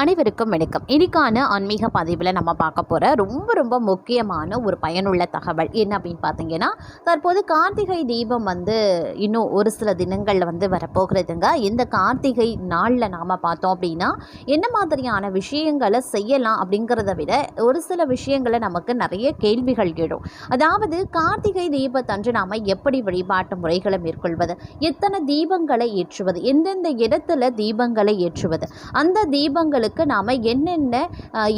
அனைவருக்கும் வணக்கம். இன்னைக்கான ஆன்மீக பதிவில் நம்ம பார்க்க போகிற ரொம்ப ரொம்ப முக்கியமான ஒரு பயனுள்ள தகவல் என்ன அப்படின்னு பார்த்தீங்கன்னா தற்போது கார்த்திகை தீபம் வந்து இன்னும் ஒரு சில தினங்களில் வந்து வரப்போகிறதுங்க. இந்த கார்த்திகை நாளில் நாம் பார்த்தோம் அப்படின்னா என்ன மாதிரியான விஷயங்களை செய்யலாம் அப்படிங்கிறத விட ஒரு சில விஷயங்களை நமக்கு நிறைய கேள்விகள் எழும். அதாவது கார்த்திகை தீபத்தன்று நாம் எப்படி வழிபாட்டு முறைகளை மேற்கொள்வது? எத்தனை தீபங்களை ஏற்றுவது? எந்தெந்த இடத்துல தீபங்களை ஏற்றுவது? அந்த தீபங்களுக்கு நாம் என்னென்ன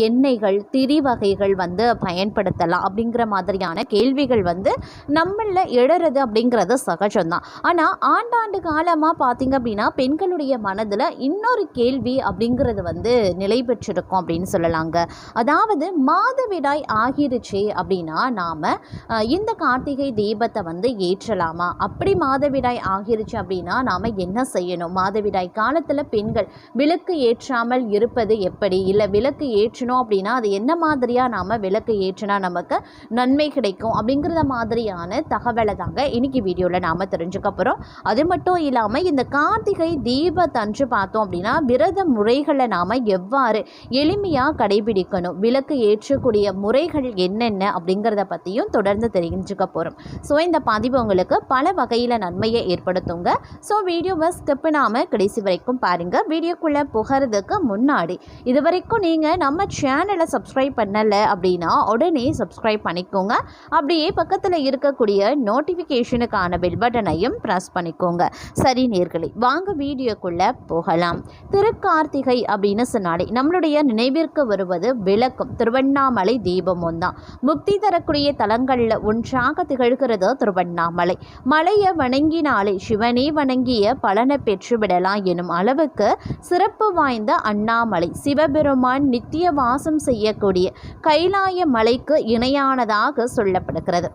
எண்ணெய்கள் திரி வகைகள் வந்து பயன்படுத்தலாம் அப்படிங்கிற மாதிரியான கேள்விகள் வந்து நம்மளில் எழறது அப்படிங்கிறது சகஜம்தான். ஆனால் ஆண்டாண்டு காலமாக பார்த்தீங்க அப்படின்னா பெண்களுடைய மனதில் இன்னொரு கேள்வி அப்படிங்கிறது வந்து நிலை பெற்றிருக்கும் அப்படின்னு சொல்லலாங்க. அதாவது மாதவிடாய் ஆகிருச்சே அப்படின்னா நாம் இந்த கார்த்திகை தீபத்தை வந்து ஏற்றலாமா? அப்படி மாதவிடாய் ஆகிருச்சு அப்படின்னா நாம் என்ன செய்யணும்? மாதவிடாய் காலத்தில் பெண்கள் விளக்கு ஏற்றாமல் இருப்பது எப்படி? இல்லை விளக்கு ஏற்றணும் அப்படின்னா அது என்ன மாதிரியாக நாம் விளக்கு ஏற்றினா நமக்கு நன்மை கிடைக்கும் அப்படிங்கிறத மாதிரியான தகவலை தாங்க இன்றைக்கி வீடியோவில் நாம் தெரிஞ்சுக்க போகிறோம் அது மட்டும் இல்லாமல் இந்த கார்த்திகை தீபத்தன்று பார்த்தோம் அப்படின்னா விரத முறைகளை நாம் எவ்வாறு எளிமையாக கடைபிடிக்கணும்? விளக்கு ஏற்றக்கூடிய முறைகள் என்னென்ன அப்படிங்கிறத பற்றியும் தொடர்ந்து தெரிஞ்சுக்க போகிறோம் ஸோ இந்த பதிவு உங்களுக்கு பல வகையில் நன்மையை ஏற்படுத்துங்க. ஸோ வீடியோவை ஸ்கிப் பண்ணாமல் கடைசி வரைக்கும் பாருங்கள் வீடியோக்குள்ளே புகிறதுக்கு முன்னாடி இது வரைக்கும் நீங்கள் நம்ம சேனலை சப்ஸ்கிரைப் பண்ணலை அப்படின்னா உடனே சப்ஸ்கிரைப் பண்ணிக்கோங்க. அப்படியே பக்கத்தில் இருக்கக்கூடிய நோட்டிஃபிகேஷனுக்கான பெல் பட்டனையும் ப்ரெஸ் பண்ணிக்கோங்க. சரி நேர்களை வாங்க வீடியோக்குள்ளே போகலாம். திருக்கார்த்திகை அப்படின்னு சொன்னாலே நம்மளுடைய நினைவிற்கு வருவது விளக்கும். திருவண்ணாமலை தீபமும் தான் முக்தி தரக்கூடிய தலங்களில் ஒன்றாக திகழ்கிறது திருவண்ணாமலை. மலையை வணங்கினாலே சிவனே வணங்கிய பலனை பெற்றுவிடலாம் எனும் அளவுக்கு சிறப்பு வாய்ந்த அண்ணாமலை சிவபெருமான் நித்திய வாசம் செய்யக்கூடிய கைலாய மலைக்கு இணையானதாக சொல்லப்படுகிறது.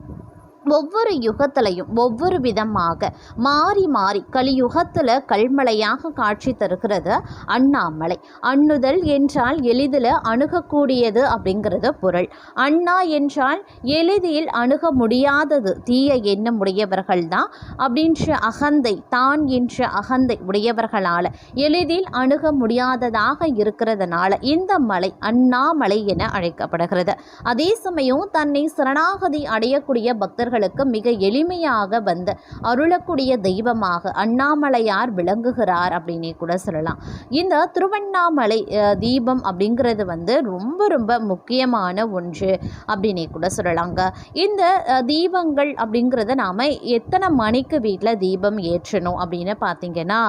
ஒவ்வொரு யுகத்திலையும் ஒவ்வொரு விதமாக மாறி மாறி கலியுகத்தில் கல்மலையாக காட்சி தருகிறது அண்ணாமலை. அண்ணுதல் என்றால் எளிதில் அணுகக்கூடியது அப்படிங்கிறது பொருள். அண்ணா என்றால் எளிதில் அணுக முடியாதது தீய எண்ணம் உடையவர்கள் தான் அப்படின்ற அகந்தை தான் என்ற அகந்தை உடையவர்களால் எளிதில் அணுக முடியாததாக இருக்கிறதுனால இந்த மலை அண்ணாமலை என அழைக்கப்படுகிறது. அதே சமயம் தன்னை சரணாகதி அடையக்கூடிய பக்தர்கள் பக்தர்களுக்கு மிக எளிமையாக வந்து அருளக்கூடிய தெய்வமாக அண்ணாமலையார் விளங்குகிறார் அப்படின்னே கூட சொல்லலாம். இந்த திருவண்ணாமலை தீபம் அப்படிங்கிறது வந்து ரொம்ப ரொம்ப முக்கியமான ஒன்று அப்படின்னே கூட சொல்லலாங்க. இந்த தீபங்கள் அப்படிங்கிறத நாம் எத்தனை மணிக்கு வீட்டில் தீபம் ஏற்றணும் அப்படின்னு பார்த்தீங்கன்னா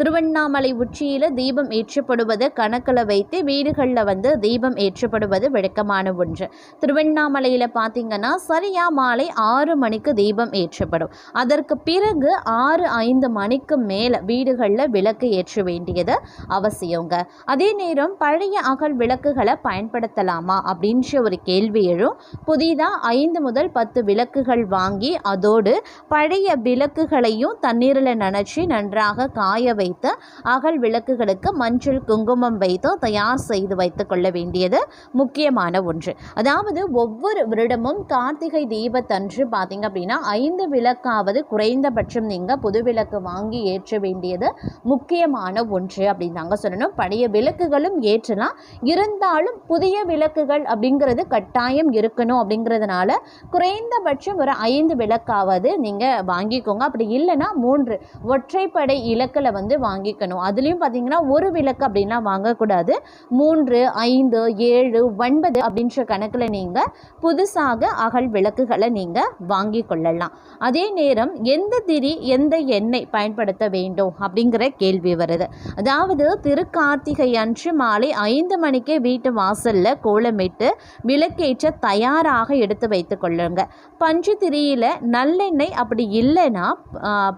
திருவண்ணாமலை உச்சியில் தீபம் ஏற்றப்படுவது கணக்கில் வைத்து வீடுகளில் வந்து தீபம் ஏற்றப்படுவது வழக்கமான ஒன்று. திருவண்ணாமலையில் பார்த்தீங்கன்னா சரியா மாலை ஆறு ஆறு மணிக்கு தீபம் ஏற்றப்படும். அதற்கு பிறகு ஆறு ஐந்து மணிக்கு மேலே வீடுகளில் விளக்கு ஏற்ற வேண்டியது அவசியங்க. அதே நேரம் பழைய அகல் விளக்குகளை பயன்படுத்தலாமா அப்படின்ற ஒரு கேள்வி எழும். புதிதாக ஐந்து முதல் பத்து விளக்குகள் வாங்கி அதோடு பழைய விளக்குகளையும் தண்ணீரில் நனைச்சி நன்றாக காய வைத்து அகல் விளக்குகளுக்கு மஞ்சள் குங்குமம் வைத்து தயார் செய்து வைத்து கொள்ள வேண்டியது முக்கியமான ஒன்று. அதாவது ஒவ்வொரு வருடமும் கார்த்திகை தீபத்தன்று பார்த்தீங்க அப்படின்னா ஐந்து விளக்காவது குறைந்தபட்சம் நீங்கள் புது விளக்கு வாங்கி ஏற்ற வேண்டியது முக்கியமான ஒன்று அப்படின்னு தாங்க சொல்லணும். பழைய விளக்குகளும் ஏற்றலாம். இருந்தாலும் புதிய விளக்குகள் அப்படிங்கிறது கட்டாயம் இருக்கணும் அப்படிங்கிறதுனால குறைந்தபட்சம் ஒரு ஐந்து விளக்காவது நீங்கள் வாங்கிக்கோங்க. அப்படி இல்லைன்னா மூன்று ஒற்றைப்படை இலக்கில் வந்து வாங்கிக்கணும். அதுலேயும் பார்த்தீங்கன்னா ஒரு விளக்கு அப்படின்லாம் வாங்கக்கூடாது. மூன்று ஐந்து ஏழு ஒன்பது அப்படின்ற கணக்கில் நீங்கள் புதுசாக அகல் விளக்குகளை நீங்கள் வாங்கி கொள்ளலாம். அதே நேரம் எந்த திரி எந்த எண்ணெய் பயன்படுத்த வேண்டும் அப்படிங்கிற கேள்வி வருது. அதாவது திருக்கார்த்திகை அன்று மாலை ஐந்து மணிக்கே வீட்டு வாசலில் கோலமிட்டு விளக்கேற்ற தயாராக எடுத்து வைத்து கொள்ளுங்க. பஞ்சு திரியில் நல்லெண்ணெய் அப்படி இல்லைன்னா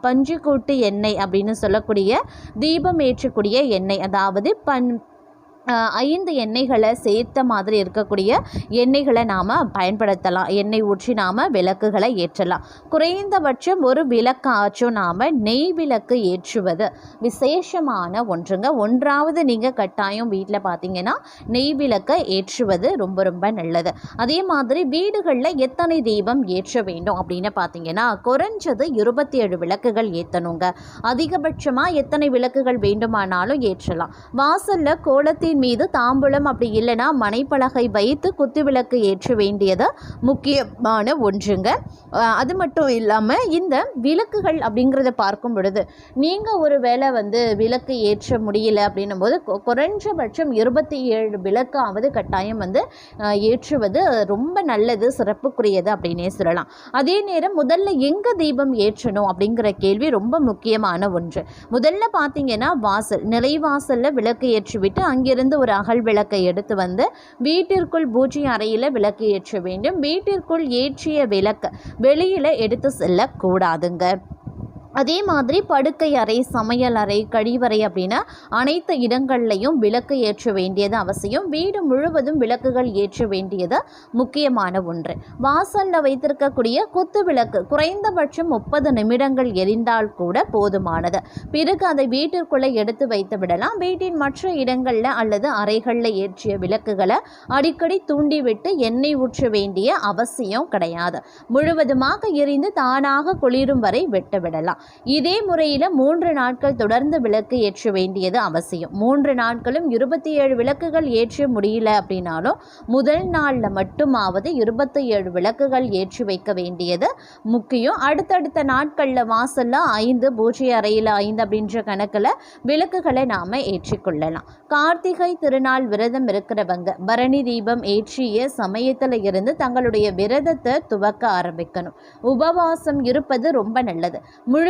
பஞ்சு கூட்டு எண்ணெய் அப்படின்னு சொல்லக்கூடிய தீபம் ஏற்றக்கூடிய எண்ணெய் அதாவது பன் ஐந்து எண்ணெய்களை சேர்த்த மாதிரி இருக்கக்கூடிய எண்ணெய்களை நாம் பயன்படுத்தலாம். எண்ணெய் ஊற்றி நாம் விளக்குகளை ஏற்றலாம். குறைந்தபட்சம் ஒரு விளக்காச்சும் நாம் நெய் விளக்கு ஏற்றுவது விசேஷமான ஒன்றுங்க. ஒன்றாவது நீங்கள் கட்டாயம் வீட்டில் பார்த்தீங்கன்னா நெய் விளக்கை ஏற்றுவது ரொம்ப ரொம்ப நல்லது. அதே மாதிரி வீடுகளில் எத்தனை தீபம் ஏற்ற வேண்டும் அப்படின்னு பார்த்தீங்கன்னா குறைஞ்சது இருபத்தி ஏழு விளக்குகள் ஏற்றணுங்க அதிகபட்சமாக எத்தனை விளக்குகள் வேண்டுமானாலும் ஏற்றலாம். வாசலில் கோலத்தின் பீடத்தின் மீது தாம்பூலம் அப்படி இல்லைன்னா மனைப்பலகை வைத்து குத்துவிளக்கு ஏற்ற வேண்டியது முக்கியமான ஒன்றுங்க. அது மட்டும் இல்லாமல் இந்த விளக்குகள் அப்படிங்கிறத பார்க்கும் பொழுது நீங்கள் ஒரு வேளை வந்து விளக்கு ஏற்ற முடியல அப்படின்னும் போது கொ- குறைஞ்சபட்சம் இருபத்தி ஏழு விளக்காவது கட்டாயம் வந்து ஏற்றுவது ரொம்ப நல்லது சிறப்புக்குரியது அப்படின்னே சொல்லலாம். அதே நேரம் முதல்ல எங்கே தீபம் ஏற்றணும் அப்படிங்கிற கேள்வி ரொம்ப முக்கியமான ஒன்று. முதல்ல பார்த்தீங்கன்னா வாசல் நிலைவாசலில் விளக்கு ஏற்றிவிட்டு அங்கிருந்து ஒரு அகல் விளக்கை எடுத்து வந்து வீட்டிற்குள் பூஜை அறையில் விளக்கு ஏற்ற வேண்டும். வீட்டிற்குள் ஏற்றிய விளக்கு வெளியில் எடுத்து செல்லக்கூடாதுங்க. அதே மாதிரி படுக்கை அறை சமையல் அறை கழிவறை அப்படின்னா அனைத்து இடங்கள்லையும் விளக்கு ஏற்ற வேண்டியது அவசியம். வீடு முழுவதும் விளக்குகள் ஏற்ற வேண்டியது முக்கியமான ஒன்று. வாசலில் வைத்திருக்கக்கூடிய குத்து விளக்கு குறைந்தபட்சம் முப்பது நிமிடங்கள் எரிந்தால் கூட போதுமானது. பிறகு அதை வீட்டிற்குள்ளே எடுத்து வைத்து விடலாம். வீட்டின் மற்ற இடங்களில் அல்லது அறைகளில் ஏற்றிய விளக்குகளை அடிக்கடி தூண்டிவிட்டு எண்ணெய் ஊற்ற வேண்டிய அவசியம் கிடையாது. முழுவதுமாக எரிந்து தானாக குளிரும் வரை விட்டு விடலாம். இதே முறையில் மூன்று நாட்கள் தொடர்ந்து விளக்கு ஏற்ற வேண்டியது அவசியம். மூன்று நாட்களும் இருபத்தி ஏழு விளக்குகள் ஏற்ற முடியல அப்படின்னாலும் முதல் நாளில் மட்டுமாவது இருபத்தி ஏழு விளக்குகள் ஏற்றி வைக்க வேண்டியது முக்கியம். அடுத்தடுத்த நாட்களில் வாசலில் ஐந்து பூஜை அறையில் ஐந்து அப்படின்ற கணக்கில் விளக்குகளை நாம் ஏற்றிக்கொள்ளலாம் கார்த்திகை திருநாள் விரதம் இருக்கிறவங்க பரணி தீபம் ஏற்றிய சமயத்தில் இருந்து தங்களுடைய விரதத்தை துவக்க ஆரம்பிக்கணும். உபவாசம் இருப்பது ரொம்ப நல்லது.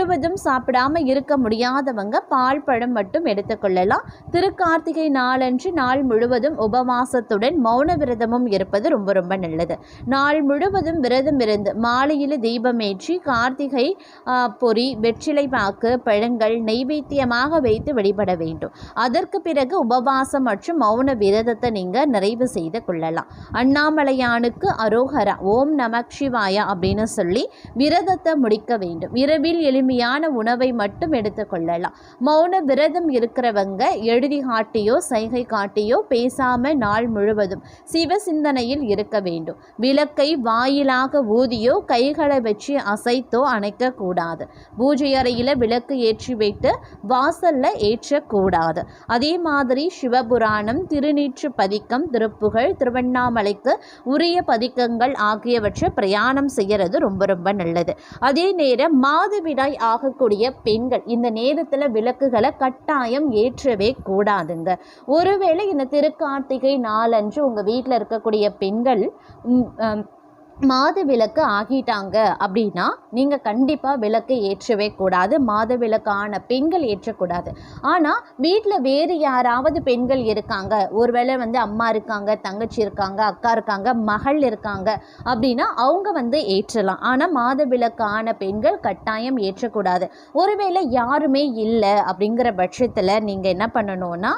முழுவதும் சாப்பிடாம இருக்க முடியாதவங்க பால் பழம் மட்டும் எடுத்துக்கொள்ளலாம் திருக்கார்த்திகை நாளன்று நாள் முழுவதும் உபவாசத்துடன் மௌன விரதமும் இருப்பது ரொம்ப ரொம்ப நல்லது. நாள் முழுவதும் விரதம் இருந்து மாலையில் தீபமேற்றி கார்த்திகை பொறி வெற்றிலை பாக்கு பழங்கள் நெய்வேத்தியமாக வைத்து வழிபட வேண்டும். அதற்கு பிறகு உபவாசம் மற்றும் மௌன விரதத்தை நீங்கள் நிறைவு செய்து கொள்ளலாம். அண்ணாமலையானுக்கு அரோகரா ஓம் நமக் சிவாயா அப்படின்னு சொல்லி விரதத்தை முடிக்க வேண்டும். இரவில் தேவையான உணவை மட்டும் எடுத்துக்கொள்ளலாம் மௌன விரதம் இருக்கிறவங்க எழுதி காட்டியோ சைகை காட்டியோ பேசாம நாள் முழுவதும் சிவ சிந்தனையில் இருக்க வேண்டும். விளக்கை வாயிலாக ஊதியோ கைகளை வச்சு அசைத்தோ அணைக்க கூடாது. பூஜை அறையில் விளக்கு ஏற்றி வைத்து வாசல்ல ஏற்றக்கூடாது அதே மாதிரி சிவபுராணம் திருநீற்று பதிக்கம் திருப்புகழ் திருவண்ணாமலைக்கு உரிய பதிக்கங்கள் ஆகியவற்றை பிரயாணம் செய்யறது ரொம்ப ரொம்ப நல்லது. அதே நேரம் மாதவிடாய் ஆகக்கூடிய பெண்கள் இந்த நேரத்தில் விளக்குகளை கட்டாயம் ஏற்றவே கூடாதுங்க. ஒருவேளை இந்த திருக்கார்த்திகை நாளன்று உங்கள் வீட்டில் இருக்கக்கூடிய பெண்கள் மாத விளக்கு ஆகிட்டாங்க அப்படின்னா நீங்கள் கண்டிப்பாக விளக்கு ஏற்றவே கூடாது. மாத ஆன பெண்கள் ஏற்றக்கூடாது. ஆனால் வீட்டில் வேறு யாராவது பெண்கள் இருக்காங்க. ஒருவேளை வந்து அம்மா இருக்காங்க தங்கச்சி இருக்காங்க அக்கா இருக்காங்க மகள் இருக்காங்க அப்படின்னா அவங்க வந்து ஏற்றலாம். ஆனால் மாத ஆன பெண்கள் கட்டாயம் ஏற்றக்கூடாது. ஒருவேளை யாருமே இல்லை அப்படிங்கிற பட்சத்தில் நீங்கள் என்ன பண்ணணும்னா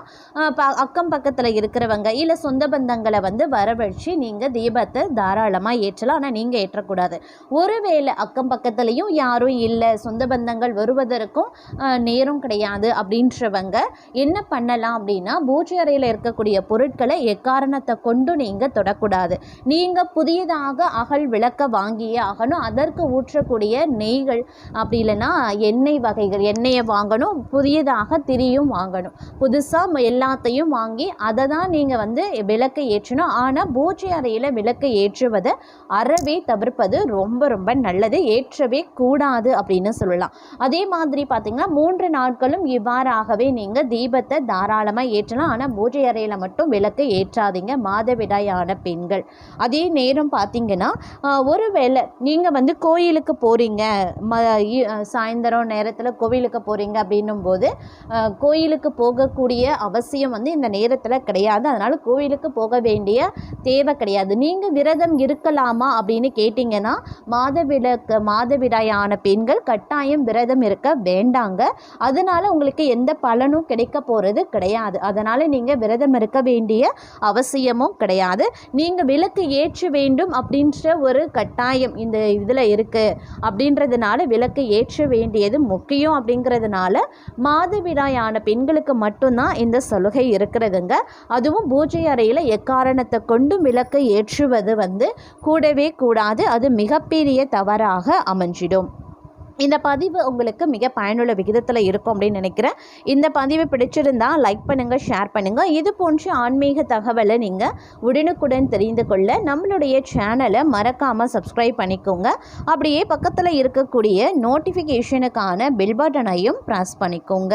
ப அக்கம் பக்கத்தில் இருக்கிறவங்க இல்லை சொந்த பந்தங்களை வந்து வரவழைச்சு நீங்கள் தீபத்தை தாராளமாக ஏற்றலாம். ஆனால் நீங்கள் ஏற்றக்கூடாது. ஒருவேளை அக்கம் பக்கத்துலேயும் யாரும் இல்லை சொந்த பந்தங்கள் வருவதற்கும் நேரம் கிடையாது அப்படின்றவங்க என்ன பண்ணலாம் அப்படின்னா பூஜை அறையில் இருக்கக்கூடிய பொருட்களை எக்காரணத்தை கொண்டு நீங்கள் தொடக்கூடாது. நீங்கள் புதியதாக அகல் விளக்க வாங்கியே ஆகணும். அதற்கு ஊற்றக்கூடிய நெய்கள் அப்படி இல்லைன்னா எண்ணெய் வகைகள் எண்ணெயை வாங்கணும். புதியதாக திரியும் வாங்கணும். புதுசாக எல்லாத்தையும் வாங்கி அதை தான் நீங்கள் வந்து விளக்கை ஏற்றணும். ஆனால் பூஜை அறையில் விளக்கை ஏற்றுவதை அறவே தவிர்ப்பது ரொம்ப ரொம்ப நல்லது ஏற்றவே கூடாது அப்படின்னு சொல்லலாம். அதே மாதிரி பார்த்தீங்கன்னா மூன்று நாட்களும் இவ்வாறாகவே நீங்கள் தீபத்தை தாராளமாக ஏற்றலாம். ஆனால் பூஜை அறையில் மட்டும் விளக்கு ஏற்றாதீங்க மாதவிடாயான பெண்கள். அதே நேரம் பார்த்தீங்கன்னா ஒரு ஒருவேளை நீங்கள் வந்து கோயிலுக்கு போகிறீங்க ம இ- சாயந்தரம் நேரத்தில் கோவிலுக்கு போகிறீங்க அப்படின்னும் போது கோயிலுக்கு போகக்கூடிய அவசியம் வந்து இந்த நேரத்தில் கிடையாது. அதனால் கோவிலுக்கு போக வேண்டிய தேவை கிடையாது. நீங்கள் விரதம் இருக்கலாமா அப்படின்னு கேட்டிங்கன்னா மாதவிடக்கு மாதவிடாயான பெண்கள் கட்டாயம் விரதம் இருக்க வேண்டாங்க. அதனால் உங்களுக்கு எந்த பலனும் கிடைக்க போகிறது கிடையாது. அதனால் நீங்கள் விரதம் இருக்க வேண்டிய அவசியமும் கிடையாது. நீங்கள் விளக்கு ஏற்ற வேண்டும் அப்படின்ற ஒரு கட்டாயம் இந்த இதில் இருக்குது அப்படின்றதுனால விளக்கு ஏற்ற வேண்டியது முக்கியம் அப்படிங்கிறதுனால மாதவிடாயான பெண்களுக்கு மட்டும்தான் இந்த சலுகை இருக்கிறதுங்க. அதுவும் பூஜை அறையில் எக்காரணத்தை கொண்டும் விளக்கு ஏற்றுவது வந்து கூடவே கூடாது. அது மிகப்பெரிய தவறாக அமைஞ்சிடும். இந்த பதிவு உங்களுக்கு மிக பயனுள்ள விகிதத்தில் இருக்கும் அப்படின்னு நினைக்கிறேன். இந்த பதிவு பிடிச்சிருந்தா லைக் பண்ணுங்கள் ஷேர் பண்ணுங்கள் இது போன்ற ஆன்மீக தகவலை நீங்கள் உடனுக்குடன் தெரிந்து கொள்ள நம்மளுடைய சேனலை மறக்காமல் சப்ஸ்கிரைப் பண்ணிக்கோங்க. அப்படியே பக்கத்தில் இருக்கக்கூடிய நோட்டிஃபிகேஷனுக்கான பெல் பட்டனையும் ப்ரெஸ் பண்ணிக்கோங்க.